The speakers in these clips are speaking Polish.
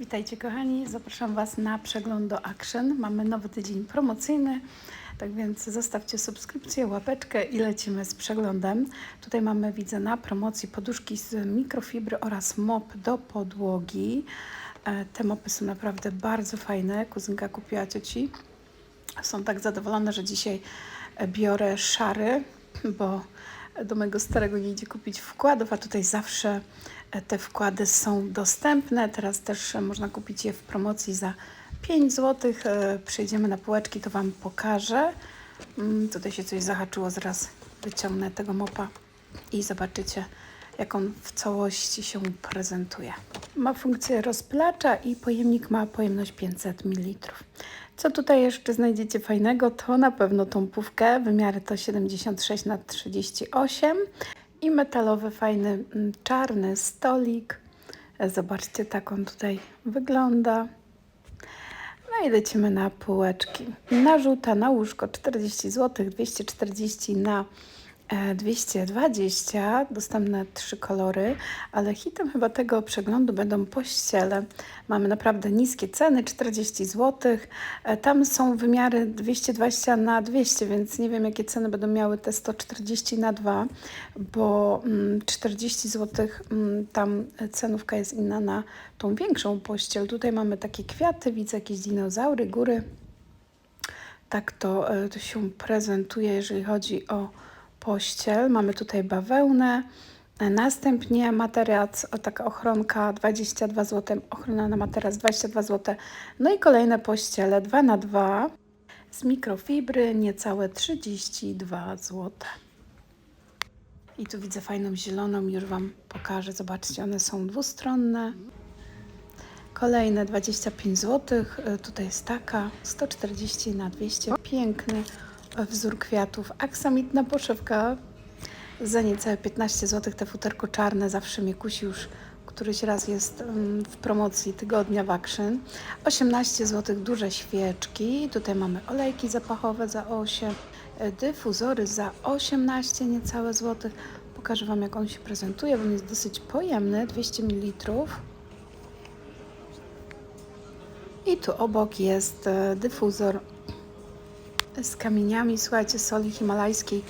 Witajcie kochani, zapraszam Was na przegląd do Action. Mamy nowy tydzień promocyjny, tak więc zostawcie subskrypcję, łapeczkę i lecimy z przeglądem. Tutaj mamy, widzę, na promocji poduszki z mikrofibry oraz mop do podłogi. E, Te mopy są naprawdę bardzo fajne. Kuzynka kupiła cioci. Są tak zadowolone, że dzisiaj biorę szary, bo do mojego starego nie idzie kupić wkładów, a tutaj zawsze e, te wkłady są dostępne. Teraz też e, można kupić je w promocji za 5 zł. Przejdziemy na półeczki, to Wam pokażę. Mm, Tutaj się coś zahaczyło, zaraz wyciągnę tego mopa i zobaczycie, jak on w całości się prezentuje. Ma funkcję rozplacza i pojemnik ma pojemność 500 ml. Co tutaj jeszcze znajdziecie fajnego, to na pewno tą pówkę. Wymiary to 76 na 38 i metalowy, fajny, mm, czarny stolik. Zobaczcie, tak on tutaj wygląda. No i lecimy na półeczki. Narzuta na łóżko 40 zł, 240 na 220. Dostępne trzy kolory, ale hitem chyba tego przeglądu będą pościele. Mamy naprawdę niskie ceny, 40 zł. E, Tam są wymiary 220 na 200, więc nie wiem jakie ceny będą miały te 140 na 2, bo mm, 40 zł mm, tam cenówka jest inna na tą większą pościel. Tutaj mamy takie kwiaty, widzę jakieś dinozaury, góry. Tak to, e, to się prezentuje, jeżeli chodzi o pościel. Mamy tutaj bawełnę. E, Następnie materac, o taka ochronka 22 zł, ochrona na materac 22 zł. No i kolejne pościele 2 na 2 z mikrofibry, niecałe 32 zł. I tu widzę fajną zieloną, już Wam pokażę. Zobaczcie, one są dwustronne. Kolejne 25 zł. Tutaj jest taka 140 na 200. Piękny e, wzór kwiatów. Aksamitna poszewka za niecałe 15 zł. Te futerko czarne zawsze mnie kusi już któryś raz jest mm, w promocji tygodnia w Action. 18 zł duże świeczki. Tutaj mamy olejki zapachowe za 8. e, Dyfuzory za 18 niecałe złotych. Pokażę Wam jak on się prezentuje, bo on jest dosyć pojemny, 200 ml. I tu obok jest e, dyfuzor z kamieniami, słuchajcie, soli himalajskiej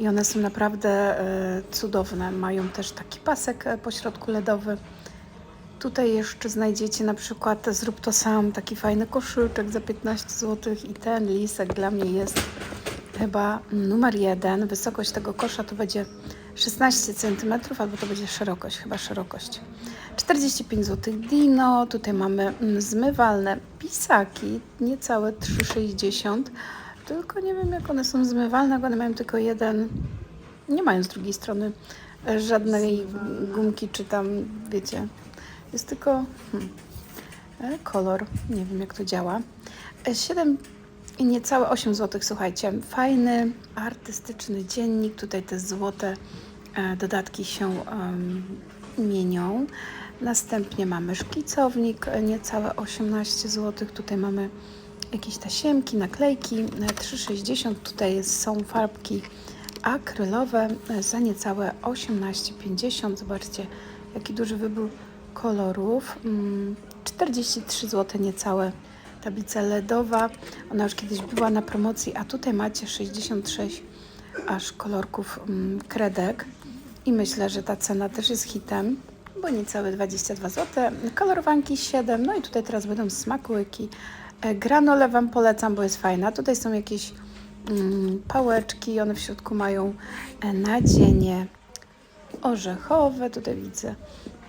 i one są naprawdę e, cudowne. Mają też taki pasek e, po środku LEDowy. Tutaj jeszcze znajdziecie na przykład zrób to sam, taki fajny koszyczek za 15 zł i ten lisek dla mnie jest chyba numer jeden. Wysokość tego kosza to będzie 16 cm, albo to będzie szerokość, chyba szerokość. 45 zł Dino, tutaj mamy mm, zmywalne pisaki, niecałe 3,60 tylko nie wiem jak one są zmywalne, one mają tylko jeden, nie mają z drugiej strony e, żadnej gumki czy tam, wiecie, jest tylko hmm, e, kolor, nie wiem jak to działa. E, 7 i niecałe 8 zł, słuchajcie, fajny, artystyczny dziennik, tutaj te złote e, dodatki się em, mienią. Następnie mamy szkicownik, e, niecałe 18 zł. Tutaj mamy jakieś tasiemki, naklejki, e, 3,60. Tutaj jest, są farbki akrylowe e, za niecałe 18,50. Zobaczcie, jaki duży wybór kolorów. Mm, 43 zł niecałe tablica LEDowa. Ona już kiedyś była na promocji, a tutaj macie 66 aż kolorków mm, kredek. I myślę, że ta cena też jest hitem, bo niecałe 22 zł. Kolorowanki 7. No i tutaj teraz będą smakołyki. E, Granolę Wam polecam, bo jest fajna. Tutaj są jakieś mm, pałeczki, one w środku mają e, nadzienie orzechowe. Tutaj widzę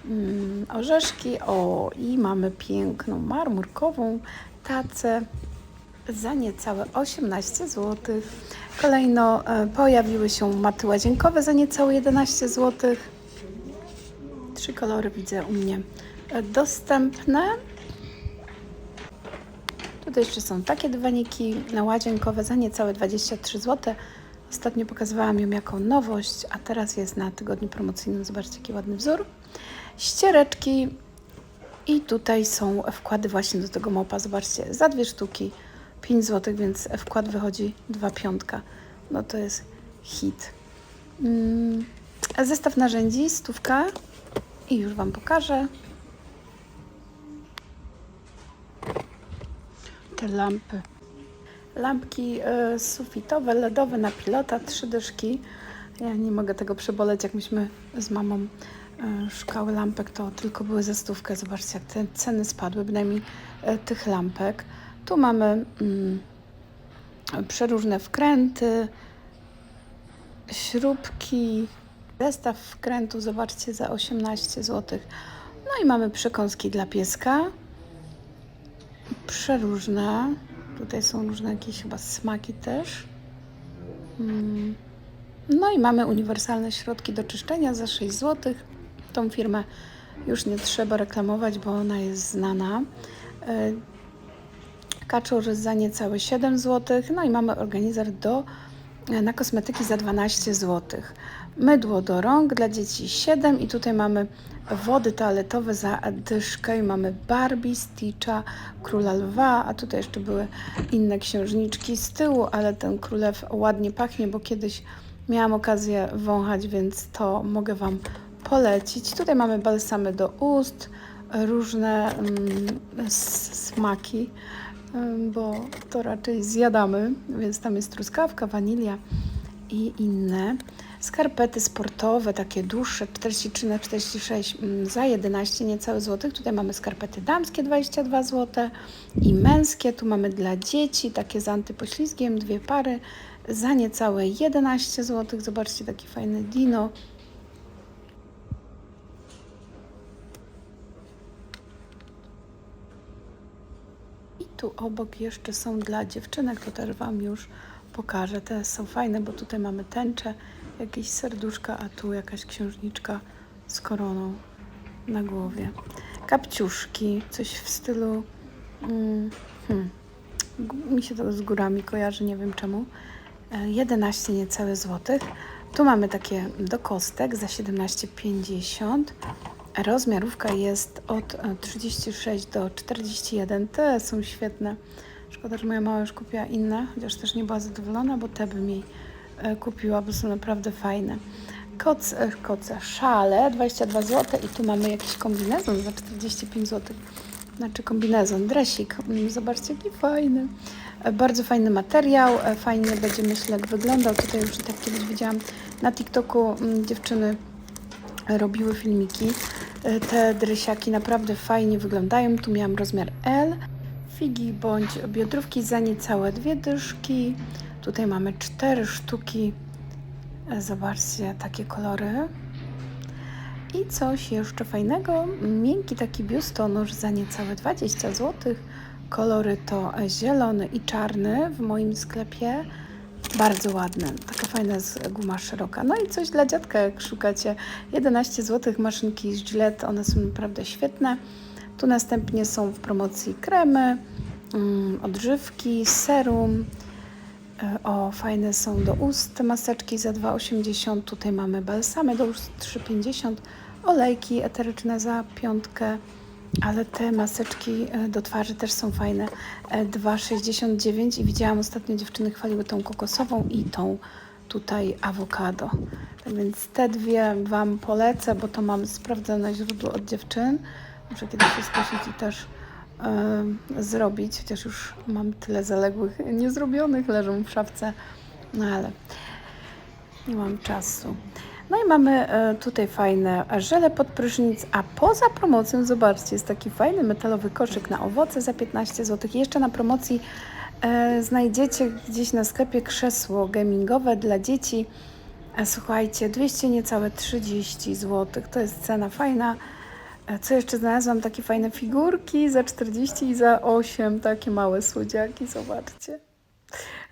mm, orzeszki. O, i mamy piękną marmurkową tacę za niecałe 18 zł. Kolejno e, pojawiły się maty łazienkowe za niecałe 11 zł. Trzy kolory widzę u mnie e, dostępne. Tutaj jeszcze są takie dywaniki na łazienkowe za niecałe 23 zł. Ostatnio pokazywałam ją jako nowość, a teraz jest na tygodniu promocyjnym. Zobaczcie, jaki ładny wzór. Ściereczki i tutaj są wkłady właśnie do tego mopa. Zobaczcie, za dwie sztuki 5 zł, więc wkład wychodzi 2 piątka. No to jest hit. Mm, zestaw narzędzi, stówka i już Wam pokażę. Te lampy. Lampki y, sufitowe, LEDowe na pilota, trzy dyszki. Ja nie mogę tego przeboleć, jak myśmy z mamą y, szukały lampek, to tylko były za stówkę. Zobaczcie, jak te ceny spadły, bynajmniej y, tych lampek. Tu mamy mm, przeróżne wkręty, śrubki, zestaw wkrętu, zobaczcie, za 18 zł. No i mamy przekąski dla pieska. Przeróżne. Tutaj są różne jakieś chyba smaki też. Mm. No i mamy uniwersalne środki do czyszczenia za 6 zł. Tą firmę już nie trzeba reklamować, bo ona jest znana. Y, Kaczor za niecałe 7 zł. No i mamy organizer do, e, na kosmetyki za 12 zł. Mydło do rąk dla dzieci 7 i tutaj mamy wody toaletowe za dyszkę i mamy Barbie, Stitcha, Króla Lwa, a tutaj jeszcze były inne księżniczki z tyłu, ale ten królew ładnie pachnie, bo kiedyś miałam okazję wąchać, więc to mogę Wam polecić. Tutaj mamy balsamy do ust, różne mm, smaki, ym, bo to raczej zjadamy, więc tam jest truskawka, wanilia i inne. Skarpety sportowe, takie dłuższe, 43 na 46 mm, za 11 niecałe złotych. Tutaj mamy skarpety damskie 22 zł i męskie. Tu mamy dla dzieci takie z antypoślizgiem, dwie pary za niecałe 11 zł. Zobaczcie, taki fajny dino. I tu obok jeszcze są dla dziewczynek, to też Wam już pokażę. Te są fajne, bo tutaj mamy tęcze, jakieś serduszka, a tu jakaś księżniczka z koroną na głowie. Kapciuszki, coś w stylu... Mm, hmm, mi się to z górami kojarzy, nie wiem czemu. E, 11 niecałe złotych. Tu mamy takie do kostek za 17,50. Rozmiarówka jest od e, 36 do 41. Te są świetne. Szkoda, że moja mama już kupiła inne, chociaż też nie była zadowolona, bo te bym jej e, kupiła, bo są naprawdę fajne. Koc, e, koce, szale 22 zł i tu mamy jakiś kombinezon za 45 zł. Znaczy kombinezon, dresik. Zobaczcie, jaki fajny. E, Bardzo fajny materiał, e, fajnie będzie myślę jak wyglądał. Tutaj już tak kiedyś widziałam na TikToku mm, dziewczyny robiły filmiki. E, Te drysiaki naprawdę fajnie wyglądają. Tu miałam rozmiar L. Figi bądź biodrówki za niecałe dwie dyszki. Tutaj mamy cztery sztuki. Zobaczcie, takie kolory. I coś jeszcze fajnego. Miękki taki biustonosz za niecałe 20 zł. Kolory to zielony i czarny w moim sklepie. Bardzo ładne. Taka fajna guma szeroka. No i coś dla dziadka, jak szukacie. 11 zł maszynki z Gillette. One są naprawdę świetne. Tu następnie są w promocji kremy, mm, odżywki, serum. E, O, fajne są do ust maseczki za 2,80. Tutaj mamy balsamy do ust 3,50. Olejki eteryczne za piątkę. Ale te maseczki e, do twarzy też są fajne. E, 2,69 i widziałam ostatnio dziewczyny chwaliły tą kokosową i tą tutaj awokado. Tak więc te dwie Wam polecę, bo to mam sprawdzone źródło od dziewczyn. Muszę kiedyś się i też e, zrobić, chociaż już mam tyle zaległych niezrobionych, leżą w szafce, no ale nie mam czasu. No i mamy e, tutaj fajne żele pod prysznic, a poza promocją, zobaczcie, jest taki fajny metalowy koszyk na owoce za 15 zł. Jeszcze na promocji e, znajdziecie gdzieś na sklepie krzesło gamingowe dla dzieci. E, słuchajcie, 200 niecałe 30 zł. To jest cena fajna. Co jeszcze znalazłam? Takie fajne figurki za 40 i za 8. Takie małe słodziaki, zobaczcie.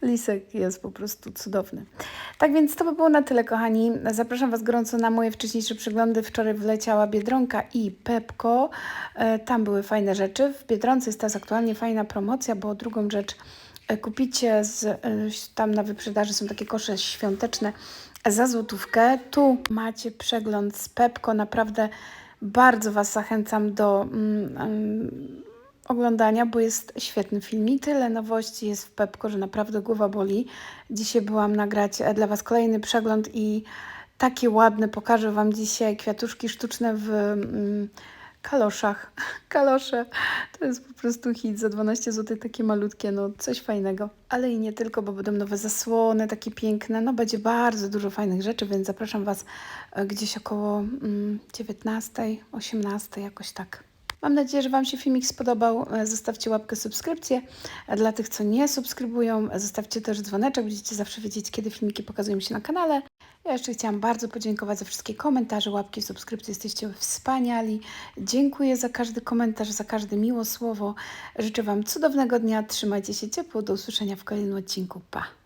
Lisek jest po prostu cudowny. Tak więc to by było na tyle, kochani. Zapraszam Was gorąco na moje wcześniejsze przeglądy. Wczoraj wleciała Biedronka i Pepko. E, Tam były fajne rzeczy. W Biedronce jest teraz aktualnie fajna promocja, bo drugą rzecz e, kupicie z, e, tam na wyprzedaży są takie kosze świąteczne za złotówkę. Tu macie przegląd z Pepko. Naprawdę bardzo Was zachęcam do mm, mm, oglądania, bo jest świetny film i tyle nowości jest w Pepko, że naprawdę głowa boli. Dzisiaj byłam nagrać e, dla Was kolejny przegląd i takie ładne pokażę Wam dzisiaj kwiatuszki sztuczne w mm, kaloszach. Kalosze to jest po prostu hit za 12 zł, takie malutkie, no coś fajnego. Ale i nie tylko, bo będą nowe zasłony, takie piękne, no będzie bardzo dużo fajnych rzeczy, więc zapraszam Was e, gdzieś około mm, 19, 18, jakoś tak. Mam nadzieję, że Wam się filmik spodobał. E, Zostawcie łapkę, subskrypcję. A Dla tych, co nie subskrybują, e, zostawcie też dzwoneczek. Będziecie zawsze wiedzieć, kiedy filmiki pokazują się na kanale. Ja jeszcze chciałam bardzo podziękować za wszystkie komentarze, łapki, subskrypcje. Jesteście wspaniali. Dziękuję za każdy komentarz, za każde miło słowo. Życzę Wam cudownego dnia. Trzymajcie się ciepło. Do usłyszenia w kolejnym odcinku. Pa!